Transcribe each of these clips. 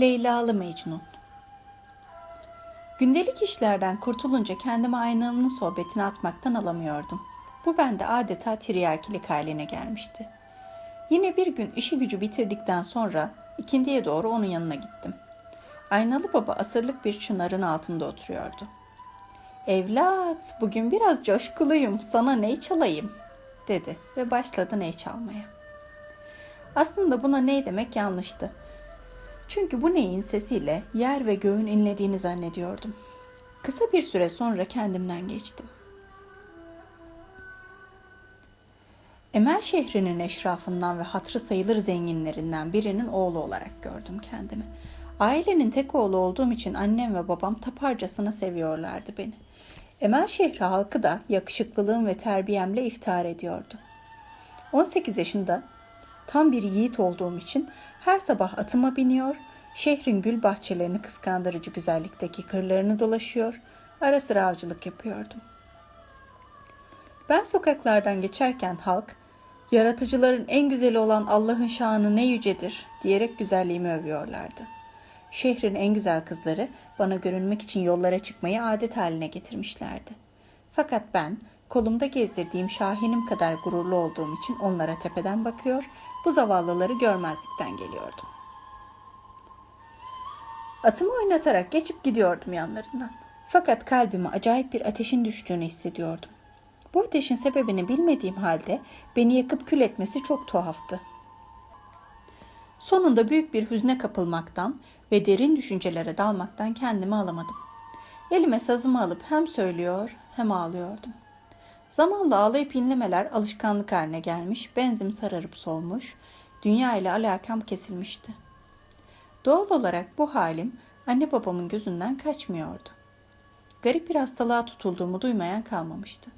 Leylalı Mecnun Gündelik işlerden kurtulunca kendimi aynanın sohbetine atmaktan alamıyordum. Bu bende adeta tiryakilik haline gelmişti. Yine bir gün işi gücü bitirdikten sonra ikindiye doğru onun yanına gittim. Aynalı baba asırlık bir çınarın altında oturuyordu. Evlat, bugün biraz coşkuluyum, sana ney çalayım, dedi ve başladı ney çalmaya. Aslında buna ney demek yanlıştı. Çünkü bu neyin sesiyle yer ve göğün inlediğini zannediyordum. Kısa bir süre sonra kendimden geçtim. Emel şehrinin eşrafından ve hatrı sayılır zenginlerinden birinin oğlu olarak gördüm kendimi. Ailenin tek oğlu olduğum için annem ve babam taparcasına seviyorlardı beni. Emel şehri halkı da yakışıklılığım ve terbiyemle iftihar ediyordu. 18 yaşında tam bir yiğit olduğum için her sabah atıma biniyor, şehrin gül bahçelerini kıskandırıcı güzellikteki kırlarını dolaşıyor, ara sıra avcılık yapıyordum. Ben sokaklardan geçerken halk, yaratıcıların en güzeli olan Allah'ın şanı ne yücedir diyerek güzelliğimi övüyorlardı. Şehrin en güzel kızları bana görünmek için yollara çıkmayı adet haline getirmişlerdi. Fakat ben kolumda gezdirdiğim şahinim kadar gururlu olduğum için onlara tepeden bakıyor, bu zavallıları görmezlikten geliyordum. Atımı oynatarak geçip gidiyordum yanlarından. Fakat kalbime acayip bir ateşin düştüğünü hissediyordum. Bu ateşin sebebini bilmediğim halde beni yakıp kül etmesi çok tuhaftı. Sonunda büyük bir hüzne kapılmaktan ve derin düşüncelere dalmaktan kendimi alamadım. Elime sazımı alıp hem söylüyor hem ağlıyordum. Zamanla ağlayıp inlemeler alışkanlık haline gelmiş, benzim sararıp solmuş, dünya ile alakam kesilmişti. Doğal olarak bu halim anne babamın gözünden kaçmıyordu. Garip bir hastalığa tutulduğumu duymayan kalmamıştı.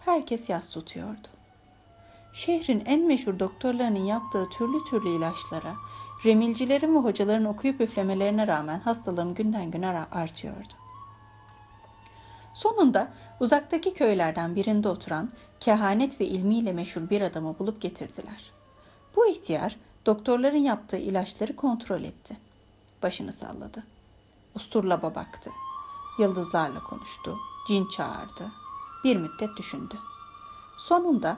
Herkes yas tutuyordu. Şehrin en meşhur doktorlarının yaptığı türlü türlü ilaçlara, remilcilerin ve hocaların okuyup üflemelerine rağmen hastalığım günden güne artıyordu. Sonunda uzaktaki köylerden birinde oturan kehanet ve ilmiyle meşhur bir adamı bulup getirdiler. Bu ihtiyar doktorların yaptığı ilaçları kontrol etti. Başını salladı. Usturlaba baktı. Yıldızlarla konuştu. Cin çağırdı. Bir müddet düşündü. Sonunda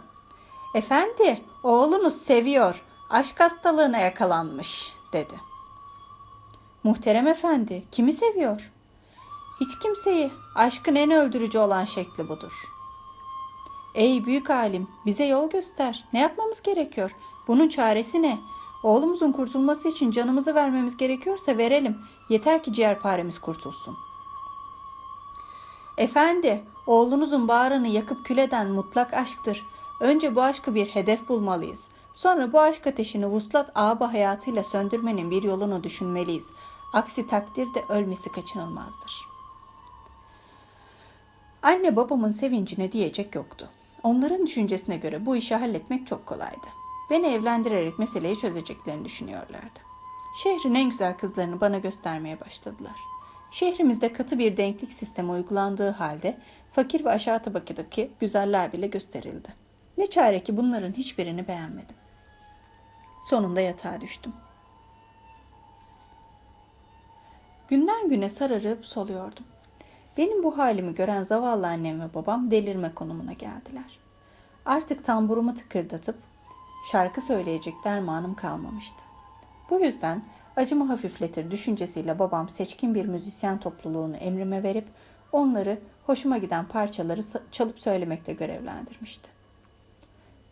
Efendi, oğlunuz seviyor. Aşk hastalığına yakalanmış, dedi. Muhterem efendi, kimi seviyor? Hiç kimseyi. Aşkın en öldürücü olan şekli budur. Ey büyük alim, bize yol göster. Ne yapmamız gerekiyor? Bunun çaresi ne? Oğlumuzun kurtulması için canımızı vermemiz gerekiyorsa verelim. Yeter ki ciğerparemiz kurtulsun. Efendi, oğlunuzun bağrını yakıp küleden mutlak aşktır. Önce bu aşkı bir hedef bulmalıyız. Sonra bu aşk ateşini vuslat ağaba hayatıyla söndürmenin bir yolunu düşünmeliyiz. Aksi takdirde ölmesi kaçınılmazdır. Anne babamın sevincine diyecek yoktu. Onların düşüncesine göre bu işi halletmek çok kolaydı. Beni evlendirerek meseleyi çözeceklerini düşünüyorlardı. Şehrin en güzel kızlarını bana göstermeye başladılar. Şehrimizde katı bir denklik sistemi uygulandığı halde fakir ve aşağı tabakadaki güzeller bile gösterildi. Ne çare ki bunların hiçbirini beğenmedim. Sonunda yatağa düştüm. Günden güne sararıp soluyordum. Benim bu halimi gören zavallı annem ve babam delirme konumuna geldiler. Artık tamburumu tıkırdatıp şarkı söyleyecek dermanım kalmamıştı. Bu yüzden acımı hafifletir düşüncesiyle babam seçkin bir müzisyen topluluğunu emrime verip onları hoşuma giden parçaları çalıp söylemekte görevlendirmişti.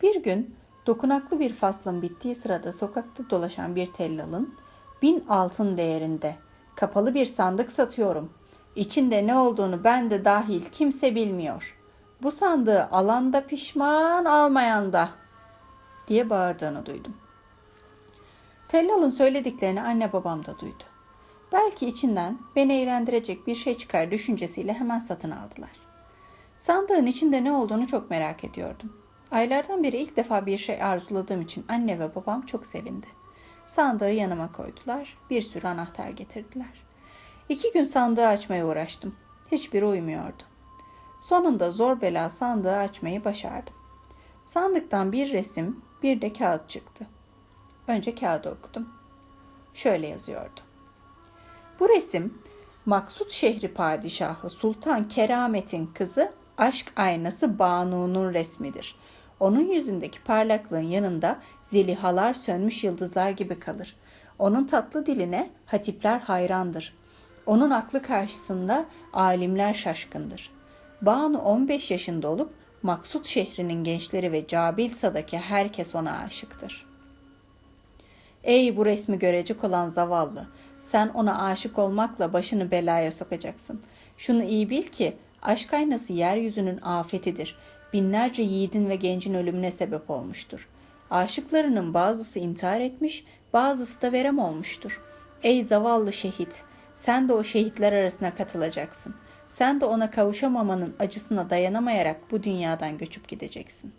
Bir gün dokunaklı bir faslın bittiği sırada sokakta dolaşan bir tellalın bin altın değerinde kapalı bir sandık satıyorum. İçinde ne olduğunu ben de dahil kimse bilmiyor. Bu sandığı alan da pişman almayan da diye bağırdığını duydum. Tellal'ın söylediklerini anne babam da duydu. Belki içinden beni eğlendirecek bir şey çıkar düşüncesiyle hemen satın aldılar. Sandığın içinde ne olduğunu çok merak ediyordum. Aylardan beri ilk defa bir şey arzuladığım için anne ve babam çok sevindi. Sandığı yanıma koydular, bir sürü anahtar getirdiler. İki gün sandığı açmaya uğraştım. Hiçbiri uymuyordu. Sonunda zor bela sandığı açmayı başardım. Sandıktan bir resim, bir de kağıt çıktı. Önce kağıdı okudum. Şöyle yazıyordu. Bu resim Maksut şehri padişahı Sultan Keramet'in kızı aşk aynası Banu'nun resmidir. Onun yüzündeki parlaklığın yanında zelihalar sönmüş yıldızlar gibi kalır. Onun tatlı diline hatipler hayrandır. Onun aklı karşısında alimler şaşkındır. Banu 15 yaşında olup Maksut şehrinin gençleri ve Cabilsa'daki herkes ona aşıktır. Ey bu resmi görecek olan zavallı! Sen ona aşık olmakla başını belaya sokacaksın. Şunu iyi bil ki aşk aynası yeryüzünün afetidir. Binlerce yiğidin ve gencin ölümüne sebep olmuştur. Aşıklarının bazısı intihar etmiş, bazısı da verem olmuştur. Ey zavallı şehit! Sen de o şehitler arasına katılacaksın. Sen de ona kavuşamamanın acısına dayanamayarak bu dünyadan göçüp gideceksin.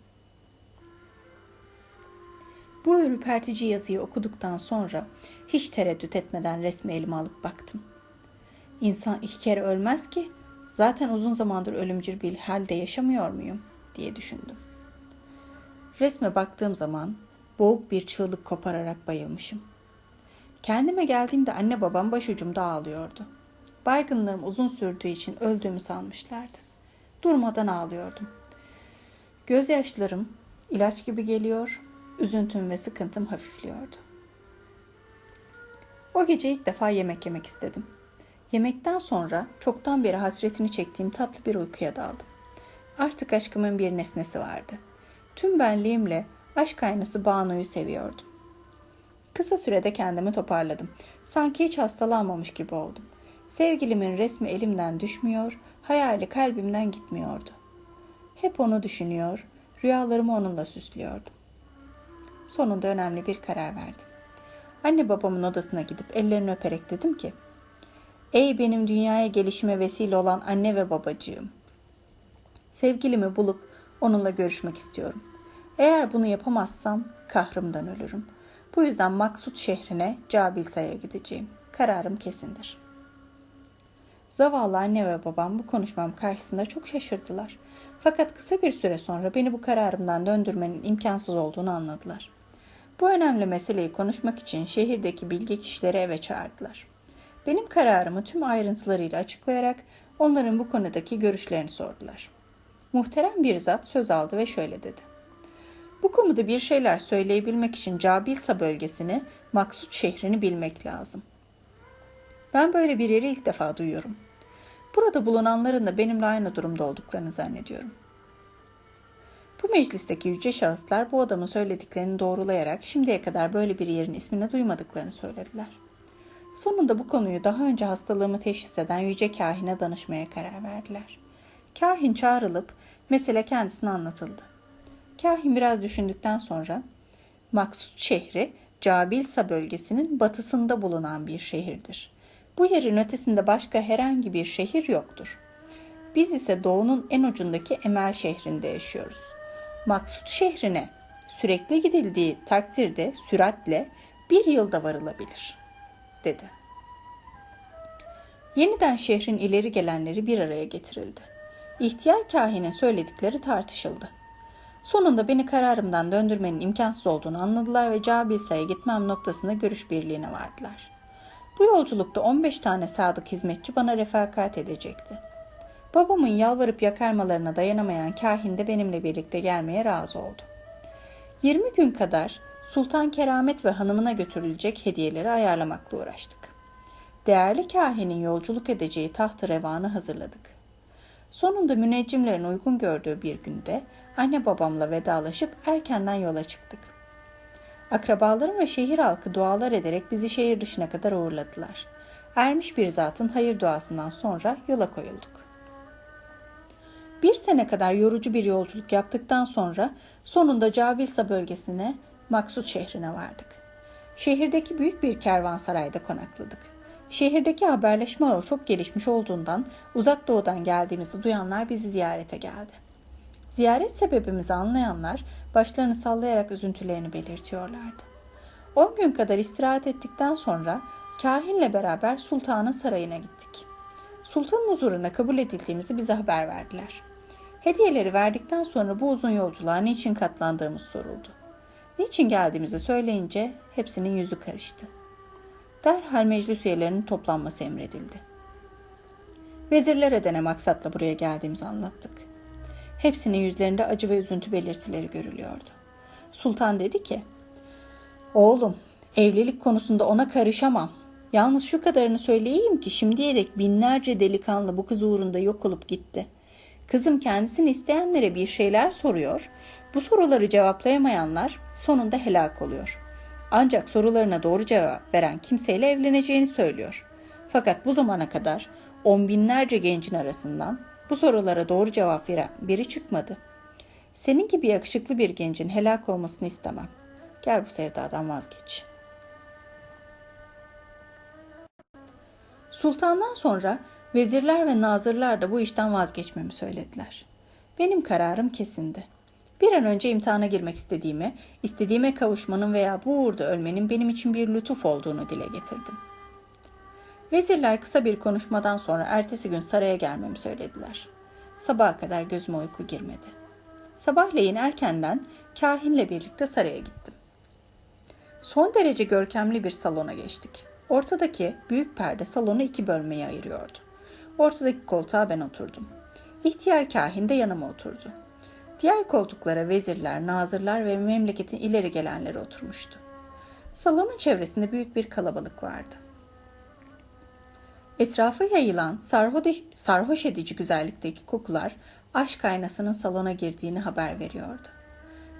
Bu ürpertici yazıyı okuduktan sonra hiç tereddüt etmeden resmi elime alıp baktım. İnsan iki kere ölmez ki zaten uzun zamandır ölümcül bir halde yaşamıyor muyum diye düşündüm. Resme baktığım zaman boğuk bir çığlık kopararak bayılmışım. Kendime geldiğimde anne babam başucumda ağlıyordu. Baygınlığım uzun sürdüğü için öldüğümü sanmışlardı. Durmadan ağlıyordum. Gözyaşlarım ilaç gibi geliyor, üzüntüm ve sıkıntım hafifliyordu. O gece ilk defa yemek yemek istedim. Yemekten sonra çoktan beri hasretini çektiğim tatlı bir uykuya daldım. Artık aşkımın bir nesnesi vardı. Tüm benliğimle aşk aynası Banu'yu seviyordum. Kısa sürede kendimi toparladım. Sanki hiç hastalanmamış gibi oldum. Sevgilimin resmi elimden düşmüyor, hayali kalbimden gitmiyordu. Hep onu düşünüyor, rüyalarımı onunla süslüyordum. Sonunda önemli bir karar verdim. Anne babamın odasına gidip ellerini öperek dedim ki, Ey benim dünyaya gelişime vesile olan anne ve babacığım. Sevgilimi bulup onunla görüşmek istiyorum. Eğer bunu yapamazsam kahrımdan ölürüm. Bu yüzden Maksut şehrine Cabilsa'ya gideceğim. Kararım kesindir. Zavallı anne ve babam bu konuşmam karşısında çok şaşırdılar. Fakat kısa bir süre sonra beni bu kararımdan döndürmenin imkansız olduğunu anladılar. Bu önemli meseleyi konuşmak için şehirdeki bilgi kişileri eve çağırdılar. Benim kararımı tüm ayrıntılarıyla açıklayarak onların bu konudaki görüşlerini sordular. Muhterem bir zat söz aldı ve şöyle dedi. Bu konuda bir şeyler söyleyebilmek için Cabilsa bölgesini, Maksut şehrini bilmek lazım. Ben böyle bir yeri ilk defa duyuyorum. Burada bulunanların da benimle aynı durumda olduklarını zannediyorum. Bu meclisteki yüce şahıslar bu adamın söylediklerini doğrulayarak şimdiye kadar böyle bir yerin ismini duymadıklarını söylediler. Sonunda bu konuyu daha önce hastalığımı teşhis eden yüce kahine danışmaya karar verdiler. Kahin çağrılıp mesele kendisine anlatıldı. Kahin biraz düşündükten sonra Maksut şehri Cabilsa bölgesinin batısında bulunan bir şehirdir. Bu yerin ötesinde başka herhangi bir şehir yoktur. Biz ise doğunun en ucundaki Emel şehrinde yaşıyoruz. Maksut şehrine sürekli gidildiği takdirde süratle bir yılda varılabilir, dedi. Yeniden şehrin ileri gelenleri bir araya getirildi. İhtiyar kahinin söyledikleri tartışıldı. Sonunda beni kararımdan döndürmenin imkansız olduğunu anladılar ve Cabilsa'ya gitmem noktasında görüş birliğine vardılar. Bu yolculukta 15 tane sadık hizmetçi bana refakat edecekti. Babamın yalvarıp yakarmalarına dayanamayan kahin de benimle birlikte gelmeye razı oldu. 20 gün kadar Sultan Keramet ve hanımına götürülecek hediyeleri ayarlamakla uğraştık. Değerli kahinin yolculuk edeceği taht revanı hazırladık. Sonunda müneccimlerin uygun gördüğü bir günde anne babamla vedalaşıp erkenden yola çıktık. Akrabalarım ve şehir halkı dualar ederek bizi şehir dışına kadar uğurladılar. Ermiş bir zatın hayır duasından sonra yola koyulduk. Bir sene kadar yorucu bir yolculuk yaptıktan sonra sonunda Cabilsa bölgesine Maksut şehrine vardık. Şehirdeki büyük bir kervansarayda konakladık. Şehirdeki haberleşme ağı çok gelişmiş olduğundan uzak doğudan geldiğimizi duyanlar bizi ziyarete geldi. Ziyaret sebebimizi anlayanlar başlarını sallayarak üzüntülerini belirtiyorlardı. 10 gün kadar istirahat ettikten sonra kahinle beraber sultanın sarayına gittik. Sultanın huzuruna kabul edildiğimizi bize haber verdiler. Hediyeleri verdikten sonra bu uzun yolculuğa niçin katlandığımız soruldu. Niçin geldiğimizi söyleyince hepsinin yüzü karıştı. Derhal meclis üyelerinin toplanması emredildi. Vezirlere de ne maksatla buraya geldiğimizi anlattık. Hepsinin yüzlerinde acı ve üzüntü belirtileri görülüyordu. Sultan dedi ki, Oğlum, evlilik konusunda ona karışamam. Yalnız şu kadarını söyleyeyim ki şimdiye dek binlerce delikanlı bu kız uğrunda yok olup gitti. Kızım kendisini isteyenlere bir şeyler soruyor. Bu soruları cevaplayamayanlar sonunda helak oluyor. Ancak sorularına doğru cevap veren kimseyle evleneceğini söylüyor. Fakat bu zamana kadar on binlerce gencin arasından bu sorulara doğru cevap veren biri çıkmadı. Senin gibi yakışıklı bir gencin helak olmasını istemem. Gel bu sevdadan vazgeç. Sultandan sonra vezirler ve nazırlar da bu işten vazgeçmemi söylediler. Benim kararım kesindi. Bir an önce imtihana girmek istediğimi, istediğime kavuşmanın veya bu uğurda ölmenin benim için bir lütuf olduğunu dile getirdim. Vezirler kısa bir konuşmadan sonra ertesi gün saraya gelmemi söylediler. Sabaha kadar gözüme uyku girmedi. Sabahleyin erkenden kahinle birlikte saraya gittim. Son derece görkemli bir salona geçtik. Ortadaki büyük perde salonu iki bölmeye ayırıyordu. Ortadaki koltuğa ben oturdum. İhtiyar kahin de yanıma oturdu. Diğer koltuklara vezirler, nazırlar ve memleketin ileri gelenleri oturmuştu. Salonun çevresinde büyük bir kalabalık vardı. Etrafa yayılan sarhoş, edici güzellikteki kokular aşk aynasının salona girdiğini haber veriyordu.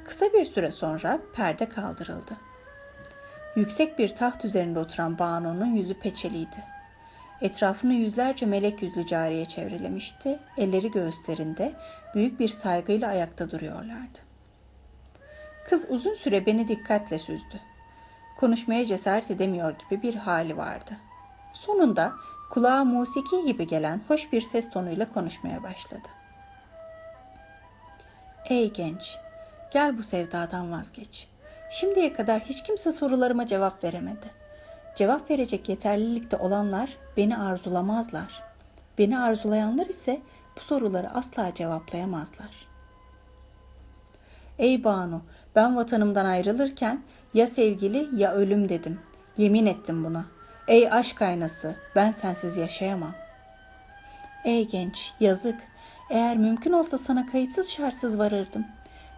Kısa bir süre sonra perde kaldırıldı. Yüksek bir taht üzerinde oturan Banu'nun yüzü peçeliydi. Etrafını yüzlerce melek yüzlü cariye çevrelemişti. Elleri göğüslerinde büyük bir saygıyla ayakta duruyorlardı. Kız uzun süre beni dikkatle süzdü. Konuşmaya cesaret edemiyor gibi bir hali vardı. Sonunda kulağa musiki gibi gelen hoş bir ses tonuyla konuşmaya başladı. Ey genç, gel bu sevdadan vazgeç. Şimdiye kadar hiç kimse sorularıma cevap veremedi. Cevap verecek yeterlilikte olanlar beni arzulamazlar. Beni arzulayanlar ise bu soruları asla cevaplayamazlar. Ey Banu, ben vatanımdan ayrılırken ya sevgili ya ölüm dedim. Yemin ettim buna. Ey aşk aynası, ben sensiz yaşayamam. Ey genç, yazık. Eğer mümkün olsa sana kayıtsız şartsız varırdım.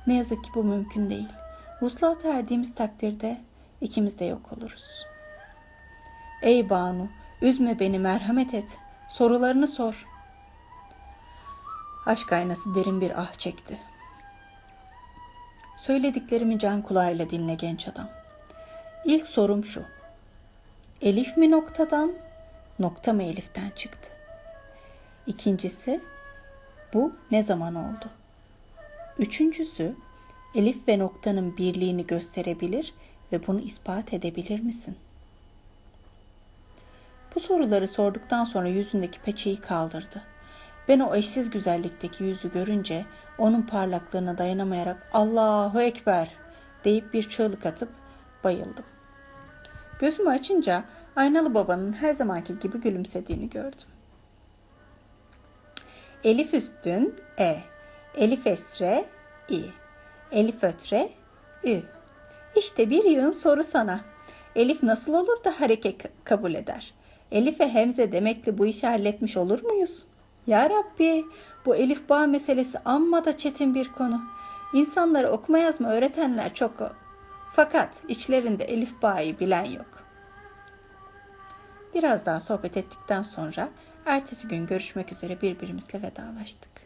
Ne yazık ki bu mümkün değil. Vuslat erdiğimiz takdirde ikimiz de yok oluruz. Ey Banu, üzme beni merhamet et. Sorularını sor. Aşk aynası derin bir ah çekti. Söylediklerimi can kulağıyla dinle genç adam. İlk sorum şu. Elif mi noktadan, nokta mı eliften çıktı? İkincisi, bu ne zaman oldu? Üçüncüsü, elif ve noktanın birliğini gösterebilir ve bunu ispat edebilir misin? Bu soruları sorduktan sonra yüzündeki peçeyi kaldırdı. Ben o eşsiz güzellikteki yüzü görünce onun parlaklığına dayanamayarak Allahu Ekber deyip bir çığlık atıp bayıldım. Gözümü açınca aynalı babanın her zamanki gibi gülümsediğini gördüm. Elif üstün E, Elif esre İ, Elif ötre Ü. İşte bir yığın soru sana. Elif nasıl olur da hareket kabul eder? Elif'e Hemze demekle bu işi halletmiş olur muyuz? Ya Rabbi bu Elif bağ meselesi amma da çetin bir konu. İnsanlara okuma yazma öğretenler çok fakat içlerinde Elif Bağ'ı bilen yok. Biraz daha sohbet ettikten sonra ertesi gün görüşmek üzere birbirimizle vedalaştık.